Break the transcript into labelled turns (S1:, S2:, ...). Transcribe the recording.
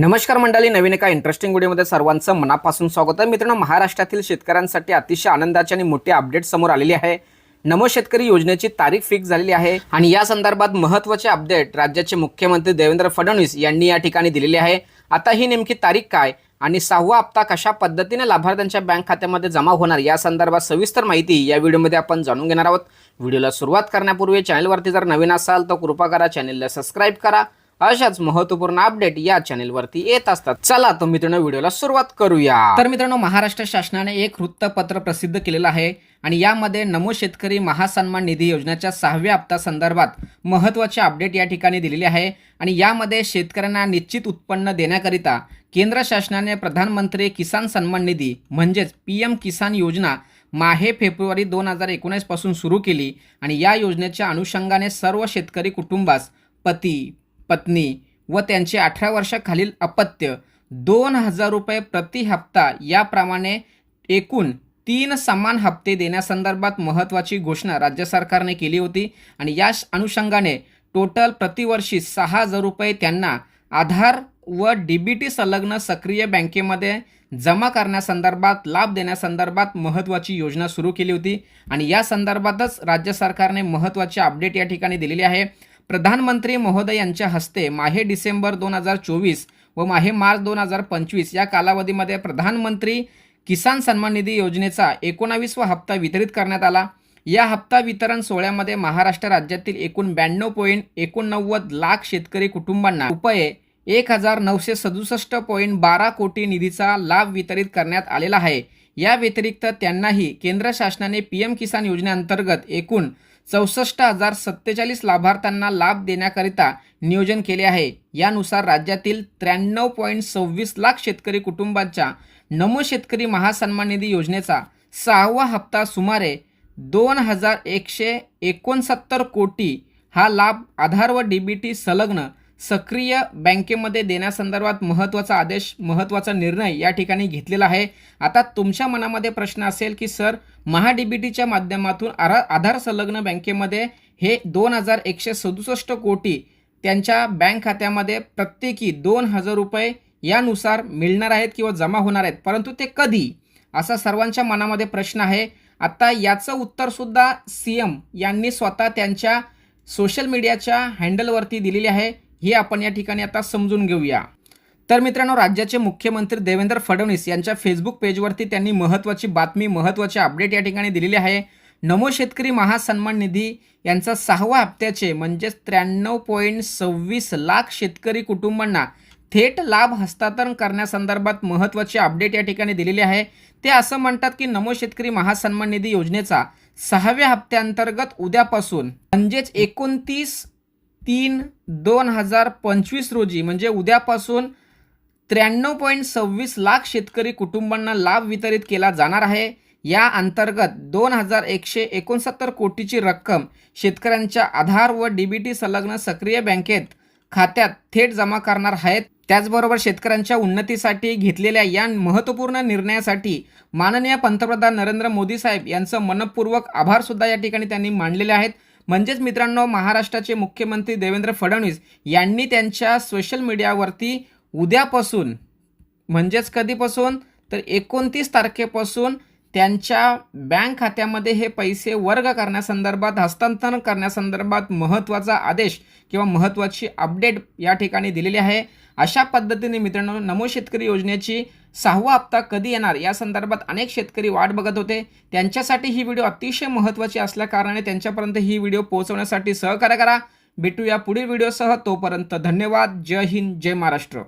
S1: नमस्कार मंडळी नवीन एका इंटरेस्टिंग व्हिडिओमध्ये सर्वांचं मनापासून स्वागत आहे. मित्रांनो महाराष्ट्रातील शेतकऱ्यांसाठी अतिशय आनंदाची आणि मोठी अपडेट समोर आलेली आहे. नमो शेतकरी योजनेची तारीख फिक्स झालेली आहे आणि या संदर्भात महत्त्वाचे अपडेट राज्याचे मुख्यमंत्री देवेंद्र फडणवीस यांनी या ठिकाणी दिलेली आहे. आता ही नेमकी तारीख काय आणि सहावा हप्ता कशा पद्धतीने लाभार्थ्यांच्या बँक खात्यामध्ये जमा होणार या संदर्भात सविस्तर माहिती या व्हिडिओमध्ये आपण जाणून घेणार आहोत. व्हिडिओला सुरुवात करण्यापूर्वी चॅनलवरती जर नवीन असाल तर कृपा करा चॅनलला सबस्क्राईब करा. अशाच महत्त्वपूर्ण अपडेट या चॅनेलवरती येत असतात. चला तर मित्रांनो व्हिडिओला सुरुवात करूया. तर मित्रांनो महाराष्ट्र शासनाने एक वृत्तपत्र प्रसिद्ध केलेलं आहे आणि यामध्ये नमो शेतकरी महासन्मान निधी योजनेच्या सहाव्या हप्ता संदर्भात महत्त्वाचे अपडेट या ठिकाणी दिलेले आहे आणि यामध्ये शेतकऱ्यांना निश्चित उत्पन्न देण्याकरिता केंद्र शासनाने प्रधानमंत्री किसान सन्मान निधी म्हणजेच पी एम किसान योजना माहे फेब्रुवारी दोन हजार एकोणीसपासून सुरू केली आणि या योजनेच्या अनुषंगाने सर्व शेतकरी कुटुंबास पती. पत्नी व त्यांचे अठरा वर्षाखालील अपत्य दोन हजार रुपये प्रति हप्ता याप्रमाणे एकूण तीन समान हप्ते देण्यासंदर्भात महत्त्वाची घोषणा राज्य सरकारने केली होती आणि या अनुषंगाने टोटल प्रतिवर्षी सहा हजार रुपये त्यांना आधार व डी बी टी संलग्न सक्रिय बँकेमध्ये जमा करण्यासंदर्भात लाभ देण्यासंदर्भात महत्त्वाची योजना सुरू केली होती आणि या संदर्भातच राज्य सरकारने महत्त्वाचे अपडेट या ठिकाणी दिलेले आहे. प्रधानमंत्री महोदय यांच्या हस्ते माहे डिसेंबर दोन हजार चोवीस व माहे मार्च दोन हजार पंचवीस या कालावधीमध्ये प्रधानमंत्री किसान सन्मान निधी योजनेचा एकोणावीसवा हप्ता वितरित करण्यात आला. या हप्ता वितरण सोहळ्यामध्ये महाराष्ट्र राज्यातील एकूण ब्याण्णव पॉईंट एकोणनव्वद लाख शेतकरी कुटुंबांना रुपये एक हजार नऊशे सदुसष्ट पॉईंट बारा कोटी निधीचा लाभ वितरित करण्यात आलेला आहे. या व्यतिरिक्त त्यांनाही केंद्र शासनाने पी एम किसान योजनेअंतर्गत एकूण चौसष्ट हजार सत्तेचाळीस लाभार्थ्यांना लाभ देण्याकरिता नियोजन केले आहे. यानुसार राज्यातील त्र्याण्णव पॉईंट सव्वीस लाख शेतकरी कुटुंबांच्या नमो शेतकरी महासन्मान निधी योजनेचा सहावा हप्ता सुमारे दोन हजार एकशे एकोणसत्तर कोटी हा लाभ आधार व डी बी टी संलग्न सक्रिय बँकेमध्ये देण्यासंदर्भात महत्त्वाचा आदेश महत्त्वाचा निर्णय या ठिकाणी घेतलेला आहे. आता तुमच्या मनामध्ये प्रश्न असेल की सर महा बी टीच्या माध्यमातून आरा आधार संलग्न बँकेमध्ये हे दोन हजार एकशे सदुसष्ट कोटी त्यांच्या बँक खात्यामध्ये प्रत्येकी दोन हजार रुपये यानुसार मिळणार आहेत किंवा जमा होणार आहेत परंतु ते कधी? असा सर्वांच्या मनामध्ये प्रश्न आहे. आता याचं उत्तरसुद्धा सी एम यांनी स्वतः त्यांच्या सोशल मीडियाच्या हँडलवरती दिलेली आहे. हे आपण या ठिकाणी आता समजून घेऊया. तर मित्रांनो राज्याचे मुख्यमंत्री देवेंद्र फडणवीस यांच्या फेसबुक पेजवरती त्यांनी महत्त्वाची बातमी महत्त्वाचे अपडेट या ठिकाणी दिलेली आहे. नमो शेतकरी महासन्मान निधी यांचा सहावा हप्त्याचे म्हणजेच त्र्याण्णव पॉईंट सव्वीस लाख शेतकरी कुटुंबांना थेट लाभ हस्तांतरण करण्यासंदर्भात महत्त्वाचे अपडेट या ठिकाणी दिलेले आहे. ते असं म्हणतात की नमो शेतकरी महासन्मान निधी योजनेचा सहाव्या हप्त्याअंतर्गत उद्यापासून म्हणजेच एकोणतीस तीन दोन हजार पंचवीस रोजी म्हणजे उद्यापासून त्र्याण्णव पॉईंट सव्वीस लाख शेतकरी कुटुंबांना लाभ वितरित केला जाणार आहे. या अंतर्गत दोन हजार एकशे एकोणसत्तर कोटीची रक्कम शेतकऱ्यांच्या आधार व डी बी टी संलग्न सक्रिय बँकेत खात्यात थेट जमा करणार आहेत. त्याचबरोबर शेतकऱ्यांच्या उन्नतीसाठी घेतलेल्या या महत्त्वपूर्ण निर्णयासाठी माननीय पंतप्रधान नरेंद्र मोदी साहेब यांचं मनपूर्वक आभारसुद्धा या ठिकाणी त्यांनी मांडलेले आहेत. म्हणजेच मित्रांनो महाराष्ट्राचे मुख्यमंत्री देवेंद्र फडणवीस यांनी त्यांच्या सोशल मीडियावरती उद्यापासून म्हणजेच कधीपासून तर एकोणतीस तारखेपासून त्यांच्या बँक खात्यामध्ये हे पैसे वर्ग करण्यासंदर्भात हस्तांतरण करण्यासंदर्भात महत्त्वाचा आदेश किंवा महत्त्वाची अपडेट या ठिकाणी दिलेली आहे. अशा पद्धतीने मित्रांनो नमो शेतकरी योजनेची सहावा हप्ता कधी येणार? या संदर्भात अनेक शेतकरी वाट बघत होते. त्यांच्यासाठी ही व्हिडिओ अतिशय महत्त्वाची असल्याकारणाने त्यांच्यापर्यंत ही व्हिडिओ पोहोचवण्यासाठी सहकार्य करा. भेटूया पुढील व्हिडिओसह. तोपर्यंत धन्यवाद. जय हिंद. जय महाराष्ट्र.